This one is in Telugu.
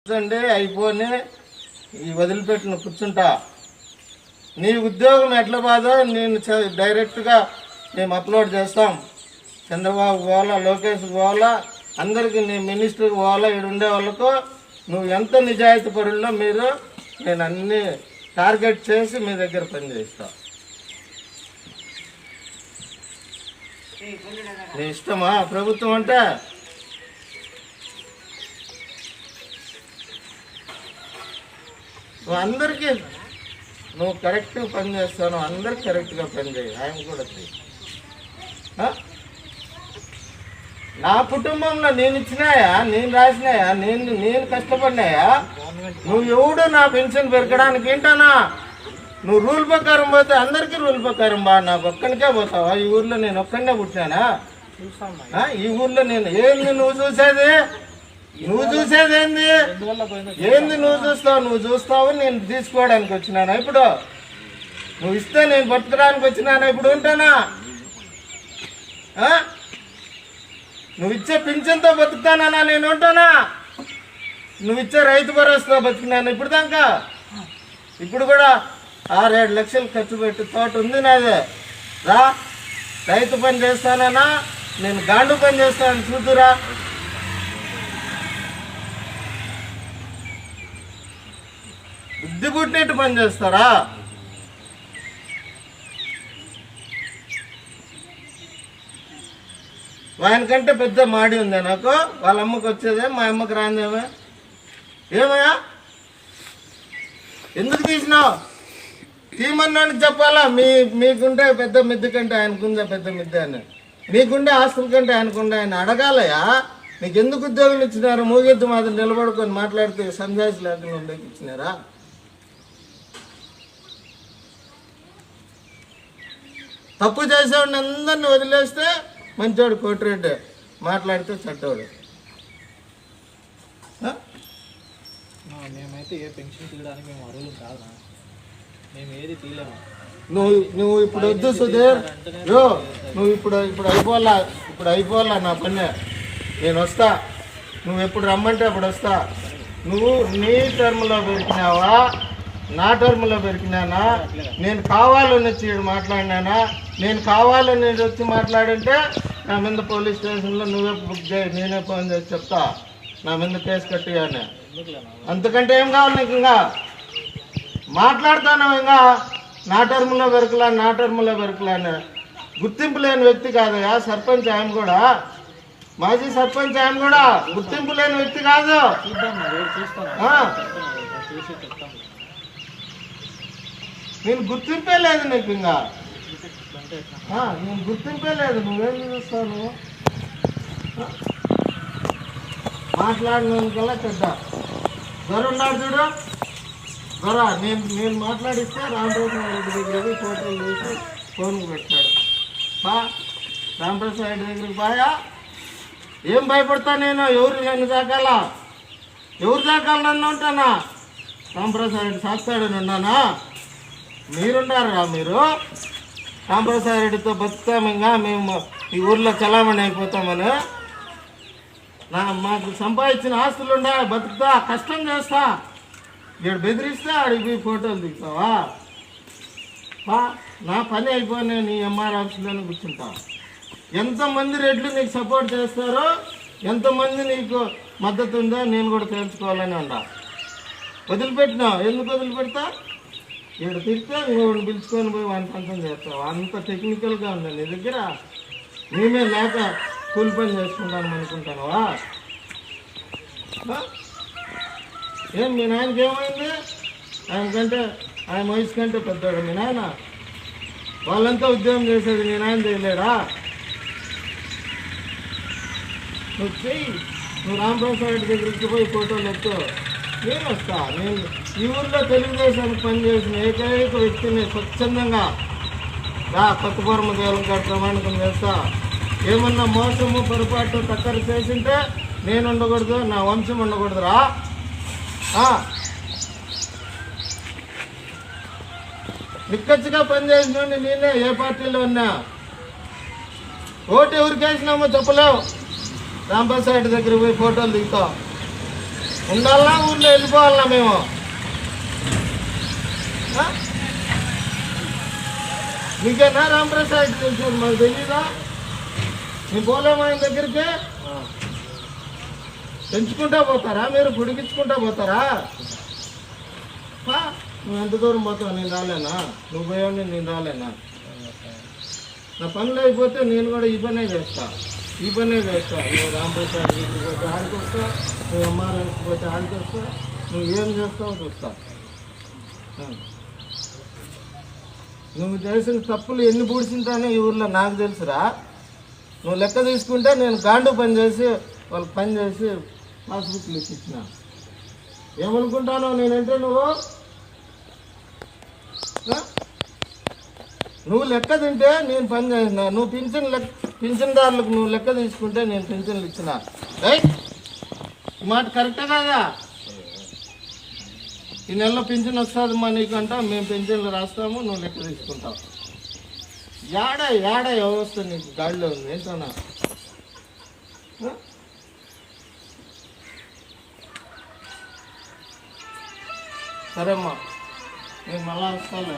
కూర్చోండి అయిపోని ఈ వదిలిపెట్టిన కూర్చుంటా. నీ ఉద్యోగం ఎట్లా బాధో నేను డైరెక్ట్గా మేము అప్లోడ్ చేస్తాం. చంద్రబాబు పోవాలా లోకేష్ పోవాలా అందరికీ నీ మినిస్టర్కి పోవాలా ఇక్కడ ఉండే వాళ్ళకు నువ్వు ఎంత నిజాయితీ పరుల్లో మీరు నేను అన్ని టార్గెట్ చేసి మీ దగ్గర పనిచేస్తా నీ ఇష్టమా ప్రభుత్వం అంటే? నువ్వు అందరికీ నువ్వు కరెక్ట్గా పని చేస్తాను అందరికి కరెక్ట్గా పని చేయి. ఆయన కూడా నా కుటుంబంలో నేను ఇచ్చినాయా? నేను రాసినాయా? నేను నేను కష్టపడినాయా? నువ్వు ఎవడు నా పెన్షన్ పెరగడానికి ఏంటనా నువ్వు రూల్ ప్రకారం పోతే అందరికీ రూల్ ప్రకారం బా నాకు ఒక్కడికే పోతావా? ఈ ఊర్లో నేను ఒక్కడినే పుట్టినానా? ఈ ఊర్లో నేను ఏంది నువ్వు చూసేది? నువ్వు చూసేదేంది? ఏంది నువ్వు చూస్తావు? నువ్వు చూస్తావు నేను తీసుకోవడానికి వచ్చినానా ఇప్పుడు? నువ్వు ఇస్తే నేను బతకడానికి వచ్చినాను ఇప్పుడు ఉంటానా? ఆ? నువ్వు ఇచ్చే పింఛన్తో బతుకుతానా నేను ఉంటానా? నువ్వు ఇచ్చే రైతు భరోసాతో బతికినాను ఇప్పుడు దాకా? ఇప్పుడు కూడా ఆరేడు లక్షలు ఖర్చు పెట్టి తోట ఉంది నాది. రా రైతు పని చేస్తానన్నా నేను గాండు పని చేస్తాను చూద్దురా. బుద్ధి పుట్టినట్టు పని చేస్తారా? ఆయనకంటే పెద్ద మాడి ఉంది నాకు వాళ్ళ అమ్మకి వచ్చేదే మా అమ్మకి రాందేమే. ఏమయ్యా? ఎందుకు తీసినావు? తీమన్నానికి చెప్పాలా? మీ మీకుంటే పెద్ద మిద్ది కంటే ఆయనకుందా పెద్ద మిద్దె అని. మీకుండే ఆస్తుల కంటే ఆయనకుండే ఆయన అడగాలయా నీకు ఎందుకు ఉద్యోగం ఇచ్చినారు? మూగెత్తు మాత్రం నిలబడుకొని మాట్లాడితే సందేశం లేకుండా ఉండేకి ఇచ్చినారా? తప్పు చేసేవాడిని అందరిని వదిలేస్తే మంచోడు కోటిరెడ్డి మాట్లాడితే చెడ్డోడు. ఆ? నా మేమైతే ఏ పెన్షన్ తీయడానికి మేము అర్హులు కాదు మేము ఏది తీయలేము. నువ్వు నువ్వు ఇప్పుడు వద్దు సుధీర్. యో నువ్వు ఇప్పుడు ఇప్పుడు అయిపోవాలా? ఇప్పుడు అయిపోవాలా నా పని నేను వస్తా. నువ్వు ఎప్పుడు రమ్మంటే అప్పుడు వస్తా. నువ్వు నీ టర్మ్లో పెరికినావా నా టర్మ్లో పెరికినానా నేను కావాలని వచ్చి మాట్లాడినానా? నేను కావాలని వచ్చి మాట్లాడింటే నా మీద పోలీస్ స్టేషన్లో నువ్వే బుక్ చేయి నేనే ఫోన్ చేసి చెప్తా. నా మీద కేసు కట్టియానే. ఎందుకులేనా అంతకంటే ఏం కావాలి నీకు ఇంకా? మాట్లాడతాను ఇంకా? నా టర్మ్లో పెరకలా నా టర్మ్లో పెరకలా అని గుర్తింపు లేని వ్యక్తి కాదయా సర్పంచ్ ఆయన కూడా. మాజీ సర్పంచ్ ఆయన కూడా గుర్తింపు లేని వ్యక్తి కాదు. నేను గుర్తింపే లేదు నీకు ఇంకా. నేను గుర్తింపే లేదు. నువ్వేం చూస్తావు? నువ్వు మాట్లాడినందుకల్లా చెడ్డ. దొర ఉన్నాడు చూడు. గొర్ర నేను నేను మాట్లాడిస్తే రామప్రసాద్ రెడ్డి దగ్గరికి ఫోటోలు తీసి ఫోన్కి పెట్టాడు. బా రామప్రసాద్ రెడ్డి దగ్గరికి బాయా. ఏం భయపడతా నేను? ఎవరు నన్ను దాకాలా? ఎవరు దాకాలి నన్ను ఉంటానా రామప్రసాద్ రెడ్డి సాక్షాడని నన్నానా మీరున్నారా మీరు? రామప్రసాద్ రెడ్డితో బతుకుతాం ఇంకా మేము ఈ ఊర్లో చలామణి అయిపోతామని. నా మాకు సంపాదించిన ఆస్తులు ఉండా బతుకుతా కష్టం చేస్తా. ఇక్కడ బెదిరిస్తే ఆడికి పోయి ఫోటోలు దిగుతావా? బా నా పని అయిపోయినా నీ ఎంఆర్ ఆఫీస్లోనే కూర్చుంటా. ఎంతమంది రెడ్లు నీకు సపోర్ట్ చేస్తారో ఎంతమంది నీకు మద్దతు ఉందో నేను కూడా తెలుసుకోవాలని ఉండా వదిలిపెట్టినావు. ఎందుకు వదిలిపెడతా? ఇక్కడ తిరిగితే ఇంకొకటి పిలుచుకొని పోయి వాని పంచం చేస్తావు? అంత టెక్నికల్గా ఉంది నీ దగ్గర? మేమే లేక కూలి పని చేసుకుంటాను అనుకుంటానవా? ఏం మీ నాయనకి ఏమైంది? ఆయనకంటే ఆయన వయసు కంటే పెద్దవాడు మీ నాయన. వాళ్ళంతా ఉద్యోగం చేసేది మీ నాయన చేయలేడా నువ్వు చెయ్యి. నువ్వు రామప్రసాద్ రెడ్డి దగ్గరికి పోయి ఫోటోలు ఎత్తు. నేను వస్తా నేను ఈ ఊర్లో తెలుగుదేశానికి పనిచేసిన ఏకైక వ్యక్తిని స్వచ్ఛందంగా రా కొత్తపురం దేవం ప్రమాణికం చేస్తా. ఏమన్నా మోసము పొరపాటు తక్కరు చేసింటే నేను ఉండకూడదు నా వంశం ఉండకూడదురా రా. నిక్కచ్చిగా పనిచేసిన నేనే ఏ పార్టీలో ఉన్నా. ఓటు ఎవరికేసినామో చెప్పలేవు. రాంప్రసాద్ దగ్గర పోయి ఫోటోలు దిగుతావు ఉండాలా? ఊర్లో వెళ్ళిపోవాలా మేము? మీకేనా రామప్రసాద్ తెలిసేది మాకు తెలీదా? మీ పోలేము ఆయన దగ్గరికి? పెంచుకుంటా పోతారా? మీరు గుడికించుకుంటా పోతారా? నువ్వు ఎంత దూరం పోతావు? నేను రాలేనా? నువ్వు పోయావు నేను రాలేనా? నా పనులు అయిపోతే నేను కూడా ఈ పనే చేస్తా. ఈ పనే చేస్తా నువ్వు రామప్రసాద్ దగ్గరికి పోతే ఆడికి వస్తా నువ్వు ఎంఆర్ఎస్కి పోతే ఆడికి వస్తా నువ్వు ఏం చేస్తావో చూస్తా. నువ్వు చేసిన తప్పులు ఎన్ని పూడ్చింటానో ఈ ఊర్లో నాకు తెలుసురా. నువ్వు లెక్క తీసుకుంటే నేను గాండు పని చేసి వాళ్ళకి పని చేసి పాస్బుక్లు ఇచ్చిన ఏమనుకుంటానో నేనంటే నువ్వు? నువ్వు లెక్క తింటే నేను పని చేసిన నువ్వు పింఛన్ లెక్క పింఛన్దారులకు నువ్వు లెక్క తీసుకుంటే నేను పింఛన్లు ఇచ్చిన. రైట్ ఈ మాట కరెక్టే కాదా? ఈ నెలలో పింఛన్ వస్తుంది మా నీకంట మేము పింఛన్లు రాస్తాము నువ్వు లెక్క తీసుకుంటావు. ఏడ ఏడ వ్యవస్థ నీకు గాడిలో ఉంది ఏంటన్నా సరేమ్మా నేను మళ్ళా వస్తాను